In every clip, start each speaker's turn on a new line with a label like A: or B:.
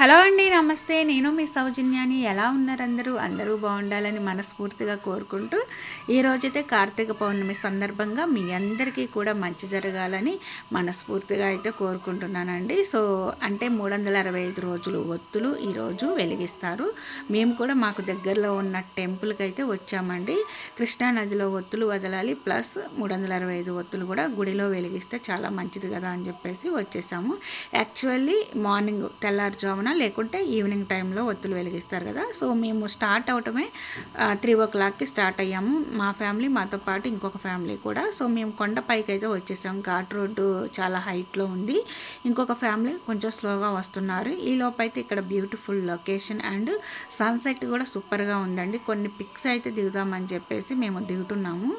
A: Hello అండి నమస్తే. నేను మీ సౌజన్యాని. ఎలా ఉన్నారందరూ అందరూ? అందరూ బాగుండాలని మనస్ఫూర్తిగా కోరుకుంటూ ఈరోజైతే కార్తీక పౌర్ణమి సందర్భంగా మీ అందరికీ కూడా మంచి జరగాలని మనస్ఫూర్తిగా అయితే కోరుకుంటున్నానండి. సో అంటే మూడు వందల అరవై ఐదు రోజులు ఒత్తులు ఈరోజు వెలిగిస్తారు. మేము కూడా మాకు దగ్గరలో ఉన్న టెంపుల్కి అయితే వచ్చామండి. కృష్ణా నదిలో ఒత్తులు వదలాలి ప్లస్ మూడు వందల అరవై ఐదు ఒత్తులు కూడా గుడిలో వెలిగిస్తే చాలా మంచిది కదా అని చెప్పేసి వచ్చేసాము. యాక్చువల్లీ మార్నింగ్ తెల్లారుజామున లేకుంటే ఈవినింగ్ టైంలో ఒత్తులు వెలిగిస్తారు కదా. సో మేము స్టార్ట్ అవటమే త్రీ ఓ క్లాక్కి స్టార్ట్ అయ్యాము. మా ఫ్యామిలీ మాతో పాటు ఇంకొక ఫ్యామిలీ కూడా. సో మేము కొండపైకి అయితే వచ్చేసాం. ఘాట్ రోడ్డు చాలా హైట్లో ఉంది. ఇంకొక ఫ్యామిలీ కొంచెం స్లోగా వస్తున్నారు. ఈ లోపైతే ఇక్కడ బ్యూటిఫుల్ లొకేషన్ అండ్ సన్సెట్ కూడా సూపర్గా ఉందండి. కొన్ని పిక్స్ అయితే దిగుదామని చెప్పేసి మేము దిగుతున్నాము.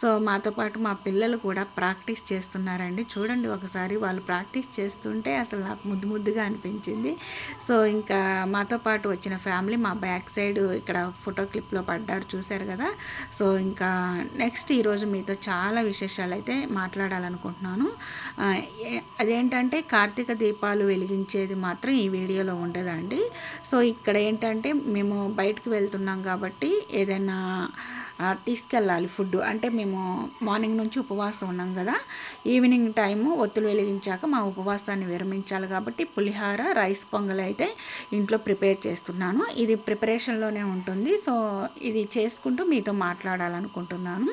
A: సో మాతో పాటు మా పిల్లలు కూడా ప్రాక్టీస్ చేస్తున్నారండి. చూడండి ఒకసారి వాళ్ళు ప్రాక్టీస్ చేస్తుంటే అసలు నాకు ముద్దు ముద్దుగా అనిపించింది. సో ఇంకా మాతో పాటు వచ్చిన ఫ్యామిలీ మా బ్యాక్ సైడ్ ఇక్కడ ఫోటో క్లిప్లో పడ్డారు చూశారు కదా. సో ఇంకా నెక్స్ట్ ఈరోజు మీతో చాలా విశేషాలు అయితే మాట్లాడాలనుకుంటున్నాను. అదేంటంటే కార్తీక దీపాలు వెలిగించేది మాత్రం ఈ వీడియోలో ఉండదండి. సో ఇక్కడ ఏంటంటే మేము బయటకు వెళ్తున్నాం కాబట్టి ఏదైనా తీసుకెళ్ళాలి ఫుడ్ అంటే మేము మార్నింగ్ నుంచి ఉపవాసం ఉన్నాం కదా. ఈవినింగ్ టైము ఒత్తులు వెలిగించాక మా ఉపవాసాన్ని విరమించాలి కాబట్టి పులిహార రైస్ పొంగల్ అయితే ఇంట్లో ప్రిపేర్ చేస్తున్నాను. ఇది ప్రిపరేషన్లోనే ఉంటుంది. సో ఇది చేసుకుంటూ మీతో మాట్లాడాలనుకుంటున్నాను.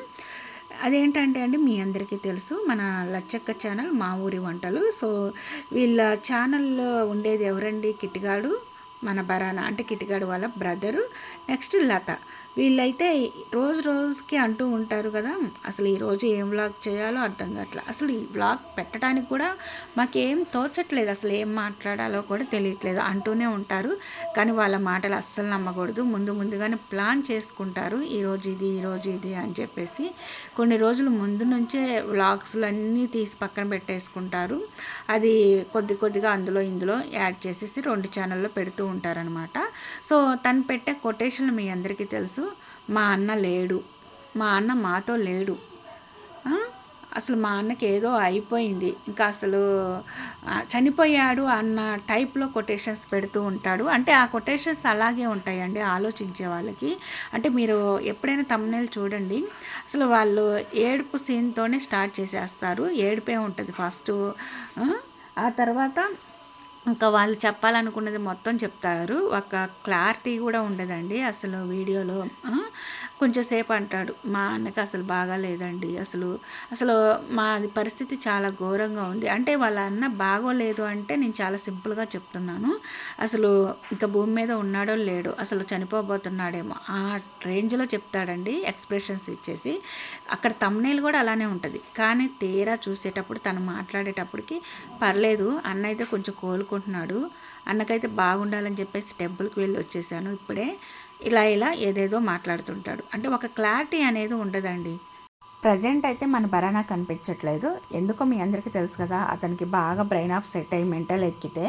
A: అదేంటంటే అండి మీ అందరికీ తెలుసు మన లచ్చక్క ఛానల్ మా ఊరి వంటలు. సో వీళ్ళ ఛానల్లో ఉండేది ఎవరండి? కిట్టిగాడు మన బరాన అంటే కిటిగాడు వాళ్ళ బ్రదరు నెక్స్ట్ లత. వీళ్ళైతే రోజు రోజుకి అంటూ ఉంటారు కదా అసలు ఈరోజు ఏం వ్లాగ్ చేయాలో అర్థం కావట్లేదు అసలు ఈ వ్లాగ్ పెట్టడానికి కూడా మాకేం తోచట్లేదు అసలు ఏం మాట్లాడాలో కూడా తెలియట్లేదు అంటూనే ఉంటారు. కానీ వాళ్ళ మాటలు అస్సలు నమ్మకూడదు. ముందు ముందుగానే ప్లాన్ చేసుకుంటారు ఈరోజు ఇది ఈరోజు ఇది అని చెప్పేసి. కొన్ని రోజులు ముందు నుంచే వ్లాగ్స్లు అన్నీ తీసి పక్కన పెట్టేసుకుంటారు. అది కొద్ది కొద్దిగా అందులో ఇందులో యాడ్ చేసేసి రెండు ఛానల్లో పెడుతూ ఉంటారనమాట సో తను పెట్టే కొటేషన్లు మీ అందరికీ తెలుసు. మా అన్న లేడు. మా అన్న మాతో లేడు. అసలు మా అన్నకి ఏదో అయిపోయింది. ఇంకా అసలు చనిపోయాడు అన్న టైప్లో కొటేషన్స్ పెడుతూ ఉంటాడు. అంటే ఆ కొటేషన్స్ అలాగే ఉంటాయండి ఆలోచించే వాళ్ళకి. అంటే మీరు ఎప్పుడైనా తమ్నేలు చూడండి. అసలు వాళ్ళు ఏడుపు సీన్తోనే స్టార్ట్ చేసేస్తారు. ఏడుపే ఉంటుంది ఫస్ట్. ఆ తర్వాత ఇంకా వాళ్ళు చెప్పాలనుకున్నది మొత్తం చెప్తారు. ఒక క్లారిటీ కూడా ఉండదండి అసలు వీడియోలో. కొంచెంసేపు అంటాడు మా అన్నకి అసలు బాగా లేదండి అసలు అసలు మాది పరిస్థితి చాలా ఘోరంగా ఉంది. అంటే వాళ్ళ అన్న బాగోలేదు అంటే నేను చాలా సింపుల్గా చెప్తున్నాను. అసలు ఇంకా భూమి మీద ఉన్నాడో లేడో అసలు చనిపోబోతున్నాడేమో ఆ రేంజ్లో చెప్తాడండి ఎక్స్ప్రెషన్స్ ఇచ్చేసి. అక్కడ తమ్నేలు కూడా అలానే ఉంటుంది. కానీ తీరా చూసేటప్పుడు తను మాట్లాడేటప్పటికి పర్లేదు అన్న అయితే కొంచెం కోలుకో అనుకుంటున్నాడు. అన్నకైతే బాగుండాలని చెప్పేసి టెంపుల్కి వెళ్ళి వచ్చేసాను. ఇప్పుడే ఇలా ఇలా ఏదేదో మాట్లాడుతుంటాడు. అంటే ఒక క్లారిటీ అనేది ఉండదండి. ప్రజెంట్ అయితే మన బరానా కనిపించట్లేదు ఎందుకో మీ అందరికీ తెలుసు కదా అతనికి బాగా బ్రెయిన్ ఆఫ్ సెట్ అయ్యి మెంటల్ ఎక్కితే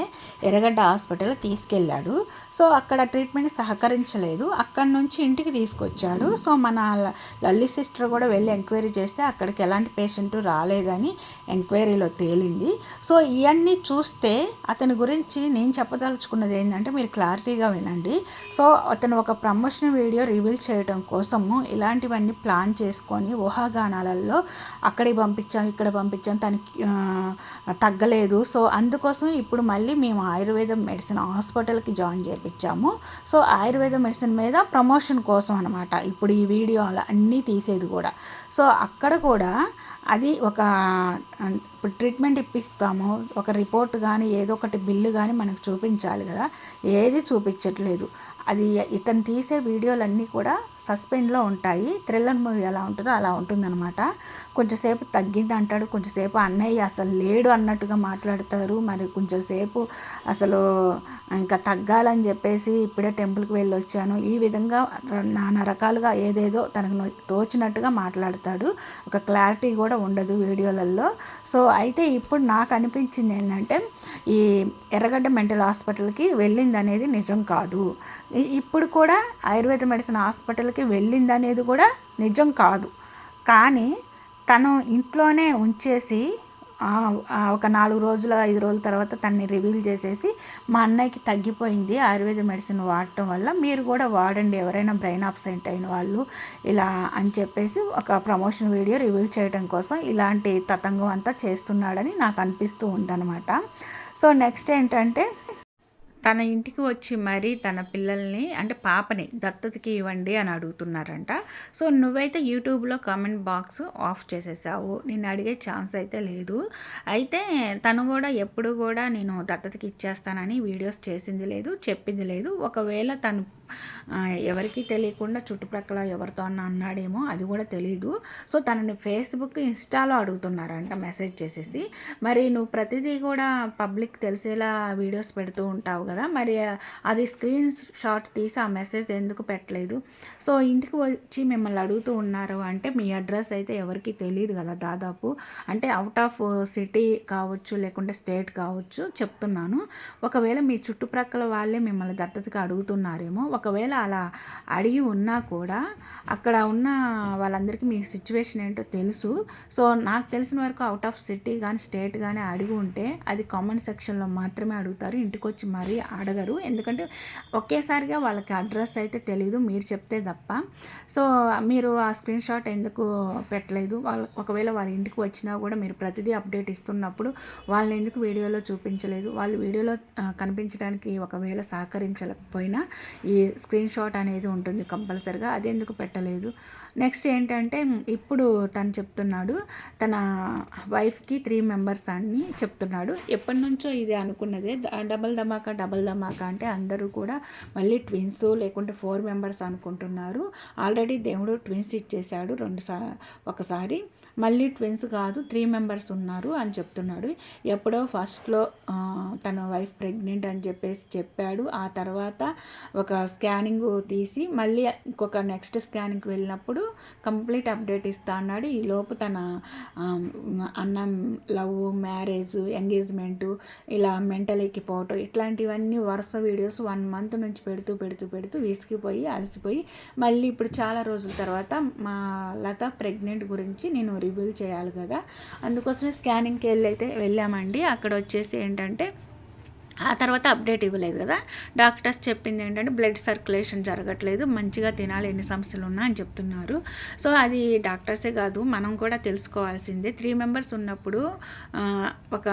A: ఎర్రగడ్డ హాస్పిటల్ తీసుకెళ్ళాడు. సో అక్కడ ట్రీట్మెంట్ సహకరించలేదు. అక్కడి నుంచి ఇంటికి తీసుకొచ్చాడు. సో మన లల్లి సిస్టర్ కూడా వెళ్ళి ఎంక్వైరీ చేస్తే అక్కడికి ఎలాంటి పేషెంట్ రాలేదని ఎంక్వైరీలో తేలింది. సో ఇవన్నీ చూస్తే అతని గురించి నేను చెప్పదలుచుకున్నది ఏంటంటే మీరు క్లారిటీగా వినండి. సో అతను ఒక ప్రమోషన్ వీడియో రివీల్ చేయడం కోసము ఇలాంటివన్నీ ప్లాన్ చేసుకొని ఊహాగా స్థానాలలో అక్కడికి పంపించాం ఇక్కడ పంపించాం తనకి తగ్గలేదు. సో అందుకోసం ఇప్పుడు మళ్ళీ మేము ఆయుర్వేదం మెడిసిన్ హాస్పిటల్కి జాయిన్ చేయించాము సో ఆయుర్వేద మెడిసిన్ మీద ప్రమోషన్ కోసం అనమాట ఇప్పుడు ఈ వీడియో అలా అన్నీ తీసేది కూడా. సో అక్కడ కూడా అది ఒక ఇప్పుడు ట్రీట్మెంట్ ఇప్పిస్తాము. ఒక రిపోర్ట్ కానీ ఏదో ఒకటి బిల్లు కానీ మనకు చూపించాలి కదా. ఏది చూపించట్లేదు. అది ఇతను తీసే వీడియోలన్నీ కూడా సస్పెండ్లో ఉంటాయి. థ్రిల్లర్ మూవీ ఎలా ఉంటుందో అలా ఉంటుందన్నమాట. కొంచెంసేపు తగ్గింది అంటాడు కొంచెంసేపు అన్నయ్య అసలు లేడు అన్నట్టుగా మాట్లాడతారు. మరి కొంచెంసేపు అసలు ఇంకా తగ్గాలని చెప్పేసి ఇప్పుడే టెంపుల్కి వెళ్ళి వచ్చాను ఈ విధంగా నానా రకాలుగా ఏదేదో తనకు తోచినట్టుగా మాట్లాడతాడు. ఒక క్లారిటీ కూడా ఉండదు వీడియోలలో సో అయితే ఇప్పుడు నాకు అనిపించింది ఏంటంటే ఈ ఎర్రగడ్డ మెంటల్ హాస్పిటల్కి వెళ్ళింది అనేది నిజం కాదు. ఇప్పుడు కూడా ఆయుర్వేద మెడిసిన్ హాస్పిటల్కి వెళ్ళింది అనేది కూడా నిజం కాదు. కానీ తను ఇంట్లోనే ఉంచేసి ఒక నాలుగు రోజుల ఐదు రోజుల తర్వాత తన్ని రివీల్ చేసేసి మా అన్నయ్యకి తగ్గిపోయింది. ఆయుర్వేద మెడిసిన్ వాడటం వల్ల మీరు కూడా వాడండి. ఎవరైనా బ్రెయిన్ అబ్సెంట్ అయిన వాళ్ళు ఇలా అని చెప్పేసి ఒక ప్రమోషన్ వీడియో రివీల్ చేయడం కోసం ఇలాంటి తతంగం అంతా చేస్తున్నాడని నాకు అనిపిస్తూ ఉందన్నమాట. సో నెక్స్ట్ ఏంటంటే తన ఇంటికి వచ్చి మరీ తన పిల్లల్ని అంటే పాపని దత్తతకి ఇవ్వండి అని అడుగుతున్నారంట. సో నువ్వైతే యూట్యూబ్లో కామెంట్ బాక్స్ ఆఫ్ చేసేసావు. నేను అడిగే ఛాన్స్ అయితే లేదు. అయితే తను కూడా ఎప్పుడు కూడా నేను దత్తతకి ఇచ్చేస్తానని వీడియోస్ చేసింది లేదు చెప్పింది లేదు. ఒకవేళ తను ఎవరికీ తెలియకుండా చుట్టుప్రక్కల ఎవరితో అన్న అన్నాడేమో అది కూడా తెలియదు సో తనని ఫేస్బుక్ ఇన్స్టాలో అడుగుతున్నారంట మెసేజ్ చేసేసి. మరి నువ్వు ప్రతిదీ కూడా పబ్లిక్ తెలిసేలా వీడియోస్ పెడుతూ ఉంటావు కదా మరి అది స్క్రీన్ షాట్ తీసి ఆ మెసేజ్ ఎందుకు పెట్టలేదు? సో ఇంటికి వచ్చి మిమ్మల్ని అడుగుతూ ఉన్నారు అంటే మీ అడ్రస్ అయితే ఎవరికి తెలియదు కదా దాదాపు. అంటే అవుట్ ఆఫ్ సిటీ కావచ్చు లేకుంటే స్టేట్ కావచ్చు చెప్తున్నాను. ఒకవేళ మీ చుట్టుప్రక్కల వాళ్ళే మిమ్మల్ని దత్తతగా అడుగుతున్నారేమో ఒకవేళ అలా అడిగి ఉన్నా కూడా అక్కడ ఉన్న వాళ్ళందరికీ మీ సిచ్యువేషన్ ఏంటో తెలుసు. సో నాకు తెలిసిన వరకు అవుట్ ఆఫ్ సిటీ కానీ స్టేట్ కానీ అడిగి ఉంటే అది కామెంట్ సెక్షన్లో మాత్రమే అడుగుతారు. ఇంటికి వచ్చి మరీ అడగరు. ఎందుకంటే ఒకేసారిగా వాళ్ళకి అడ్రస్ అయితే తెలియదు మీరు చెప్తే తప్ప. సో మీరు ఆ స్క్రీన్ షాట్ ఎందుకు పెట్టలేదు? వాళ్ళ ఒకవేళ వాళ్ళ ఇంటికి వచ్చినా కూడా మీరు ప్రతిదీ అప్డేట్ ఇస్తున్నప్పుడు వాళ్ళని ఎందుకు వీడియోలో చూపించలేదు? వాళ్ళు వీడియోలో కనిపించడానికి ఒకవేళ సహకరించలేకపోయినా ఈ స్క్రీన్ షాట్ అనేది ఉంటుంది కంపల్సరిగా అది ఎందుకు పెట్టలేదు? నెక్స్ట్ ఏంటంటే ఇప్పుడు తను చెప్తున్నాడు తన వైఫ్కి త్రీ మెంబర్స్ అని చెప్తున్నాడు. ఎప్పటి నుంచో ఇది అనుకున్నదే డబల్ ధమాకా డబల్ ధమాకా అంటే అందరూ కూడా మళ్ళీ ట్విన్స్ లేకుంటే ఫోర్ మెంబర్స్ అనుకుంటున్నారు. ఆల్రెడీ దేవుడు ట్విన్స్ ఇచ్చేశాడు రెండు సా ఒకసారి. మళ్ళీ ట్విన్స్ కాదు త్రీ మెంబర్స్ ఉన్నారు అని చెప్తున్నాడు. ఎప్పుడో ఫస్ట్లో తన వైఫ్ ప్రెగ్నెంట్ అని చెప్పేసి చెప్పాడు. ఆ తర్వాత ఒక స్కానింగ్ తీసి మళ్ళీ ఇంకొక నెక్స్ట్ స్కానింగ్కి వెళ్ళినప్పుడు కంప్లీట్ అప్డేట్ ఇస్తా అన్నాడు. ఈలోపు తన అన్న లవ్ మ్యారేజ్ ఎంగేజ్మెంటు ఇలా మెంటల్ ఎక్కిపోవటం ఇట్లాంటివన్నీ వరుస వీడియోస్ వన్ మంత్ నుంచి పెడుతూ పెడుతూ పెడుతూ విసిగిపోయి అలసిపోయి మళ్ళీ ఇప్పుడు చాలా రోజుల తర్వాత మా లత ప్రెగ్నెంట్ గురించి నేను రివ్యూల్ చేయాలి కదా. అందుకోసమే స్కానింగ్కి వెళ్ళి అయితే వెళ్ళామండి. అక్కడ వచ్చేసి ఏంటంటే ఆ తర్వాత అప్డేట్ ఇవ్వలేదు కదా. డాక్టర్స్ చెప్పింది ఏంటంటే బ్లడ్ సర్క్యులేషన్ జరగట్లేదు మంచిగా తినాలి ఎన్ని సమస్యలు ఉన్నా అని చెప్తున్నారు. సో అది డాక్టర్సే కాదు మనం కూడా తెలుసుకోవాల్సిందే. త్రీ మెంబర్స్ ఉన్నప్పుడు ఒక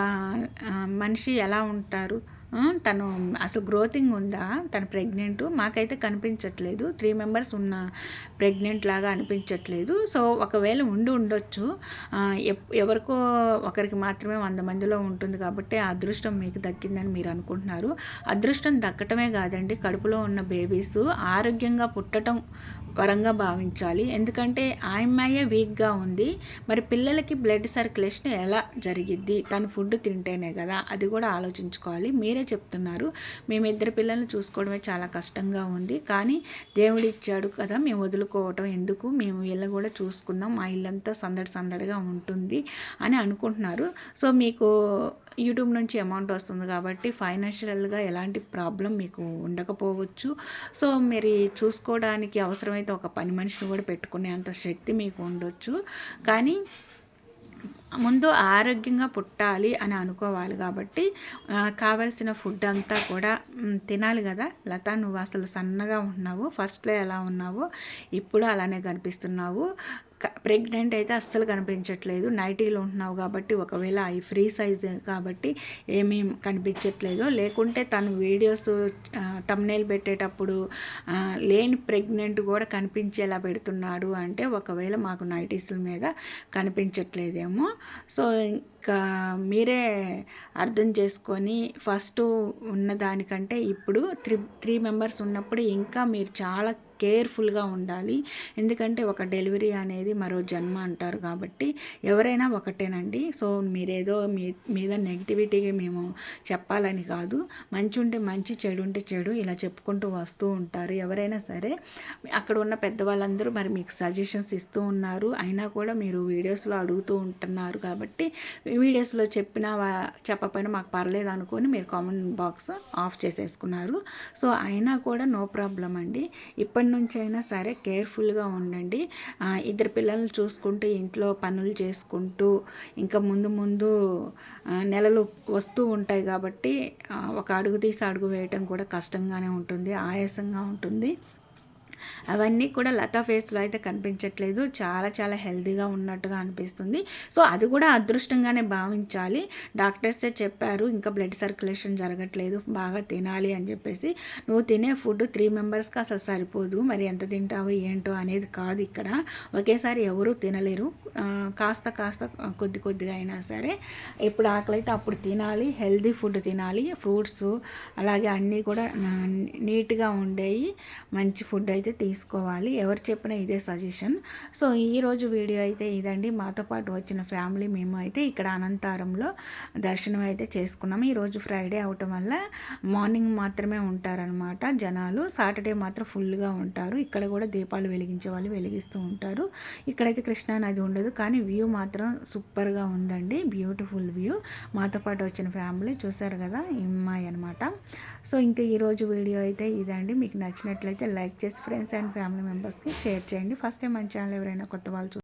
A: మనిషి ఎలా ఉంటారు? తను అసలు గ్రోతింగ్ ఉందా? తను ప్రెగ్నెంట్? మాకైతే కనిపించట్లేదు. త్రీ మెంబర్స్ ఉన్న ప్రెగ్నెంట్ లాగా అనిపించట్లేదు. సో ఒకవేళ ఉండి ఉండొచ్చు. ఎవరికో ఒకరికి మాత్రమే వంద మందిలో ఉంటుంది కాబట్టి అదృష్టం మీకు దక్కిందని మీరు అనుకుంటున్నారు. అదృష్టం దక్కటమే కాదండి. కడుపులో ఉన్న బేబీస్ ఆరోగ్యంగా పుట్టడం వరంగా భావించాలి. ఎందుకంటే ఆయమ్మాయే వీక్గా ఉంది. మరి పిల్లలకి బ్లడ్ సర్క్యులేషన్ ఎలా జరిగిద్ది? తను ఫుడ్ తింటేనే కదా. అది కూడా ఆలోచించుకోవాలి. మీరే చెప్తున్నారు. మేము ఇద్దరు పిల్లల్ని చూసుకోవడమే చాలా కష్టంగా ఉంది. కానీ దేవుడు ఇచ్చాడు కదా మేము వదులుకోవటం ఎందుకు? మేము వీళ్ళని కూడా చూసుకుందాం మా ఇల్లంతా సందడి సందడిగా ఉంటుంది అని అనుకుంటున్నారు. సో మీకు యూట్యూబ్ నుంచి అమౌంట్ వస్తుంది కాబట్టి ఫైనాన్షియల్గా ఎలాంటి ప్రాబ్లం మీకు ఉండకపోవచ్చు. సో మీరు చూసుకోవడానికి అవసరమైతే ఒక పని మనిషిని కూడా పెట్టుకునే అంత శక్తి మీకు ఉండొచ్చు. కానీ ముందు ఆరోగ్యంగా పుట్టాలి అని అనుకోవాలి కాబట్టి కావలసిన ఫుడ్ అంతా కూడా తినాలి కదా. లత నువ్వు అసలు సన్నగా ఉన్నావు. ఫస్ట్లో ఎలా ఉన్నావో? ఇప్పుడు అలానే కనిపిస్తున్నావు. ప్రెగ్నెంట్ అయితే అస్సలు కనిపించట్లేదు. నైటీలు ఉంటున్నావు కాబట్టి ఒకవేళ అవి ఫ్రీ సైజ్ కాబట్టి ఏమీ కనిపించట్లేదు. లేకుంటే తను వీడియోస్ తమ్నేల్ పెట్టేటప్పుడు లేని ప్రెగ్నెంట్ కూడా కనిపించేలా పెడుతున్నాడు అంటే ఒకవేళ మాకు నైటీస్ మీద కనిపించట్లేదేమో. సో ఇంకా మీరే అర్థం చేసుకొని ఫస్ట్ ఉన్న దానికంటే ఇప్పుడు త్రీ త్రీ మెంబర్స్ ఉన్నప్పుడు ఇంకా మీరు చాలా కేర్ఫుల్గా ఉండాలి. ఎందుకంటే ఒక డెలివరీ అనేది మరో జన్మ అంటారు కాబట్టి ఎవరైనా ఒకటేనండి. సో మీరేదో మీ మీద నెగిటివిటీగా మేము చెప్పాలని కాదు. మంచి ఉంటే మంచి చెడు ఉంటే చెడు ఇలా చెప్పుకుంటూ వస్తూ ఉంటారు. ఎవరైనా సరే అక్కడ ఉన్న పెద్దవాళ్ళందరూ మరి మీకు సజెషన్స్ ఇస్తూ ఉన్నారు. అయినా కూడా మీరు వీడియోస్లో అడుగుతూ ఉంటున్నారు కాబట్టి వీడియోస్లో చెప్పినా చెప్పకపోయినా మాకు పర్లేదు అనుకొని మీరు కామెంట్ బాక్స్ ఆఫ్ చేసేసుకున్నారు. సో అయినా కూడా నో ప్రాబ్లం అండి. ఇప్పటి నుంచి అయినా సరే కేర్ఫుల్గా ఉండండి. ఇద్దరు పిల్లల్ని చూసుకుంటూ ఇంట్లో పనులు చేసుకుంటూ ఇంకా ముందు ముందు నెలలు వస్తూ ఉంటాయి కాబట్టి ఒక అడుగు తీసి అడుగు వేయటం కూడా కష్టంగానే ఉంటుంది ఆయాసంగా ఉంటుంది. అవన్నీ కూడా లతా ఫేస్లో అయితే కనిపించట్లేదు. చాలా చాలా హెల్తీగా ఉన్నట్టుగా అనిపిస్తుంది. సో అది కూడా అదృష్టంగానే భావించాలి. డాక్టర్సే చెప్పారు ఇంకా బ్లడ్ సర్క్యులేషన్ జరగట్లేదు బాగా తినాలి అని చెప్పేసి. నువ్వు తినే ఫుడ్ త్రీ మెంబర్స్కి అసలు సరిపోదు. మరి ఎంత తింటావు ఏంటో అనేది కాదు ఇక్కడ. ఒకేసారి ఎవరూ తినలేరు. కాస్త కాస్త కొద్ది కొద్దిగా అయినా సరే. ఎప్పుడు ఆకలి అయితే అప్పుడు తినాలి హెల్దీ ఫుడ్ తినాలి ఫ్రూట్స్ అలాగే అన్నీ కూడా నీట్గా ఉండేవి మంచి ఫుడ్ అయితే తీసుకోవాలి. ఎవరు చెప్పినా ఇదే సజెషన్ సో ఈరోజు వీడియో అయితే ఇదండి. మాతో పాటు వచ్చిన ఫ్యామిలీ మేము అయితే ఇక్కడ అనంతారంలో దర్శనం అయితే చేసుకున్నాము ఈరోజు ఫ్రైడే అవటం వల్ల మార్నింగ్ మాత్రమే ఉంటారనమాట జనాలు. సాటర్డే మాత్రం ఫుల్గా ఉంటారు. ఇక్కడ కూడా దీపాలు వెలిగించే వాళ్ళు వెలిగిస్తూ ఉంటారు. ఇక్కడైతే కృష్ణా నది ఉండదు. కానీ వ్యూ మాత్రం సూపర్గా ఉందండి. బ్యూటిఫుల్ వ్యూ మాతో పాటు వచ్చిన ఫ్యామిలీ చూసారు కదా? ఈ అమ్మాయి అనమాట సో ఇంకా ఈరోజు వీడియో అయితే ఇదండి. మీకు నచ్చినట్లయితే లైక్ చేసి ఫ్రెండ్స్ అండ్ ఫ్యామిలీ మెంబర్స్కి షేర్ చేయండి. ఫస్ట్ టైం మన ఛానల్ ఎవరైనా కొత్త వాళ్ళు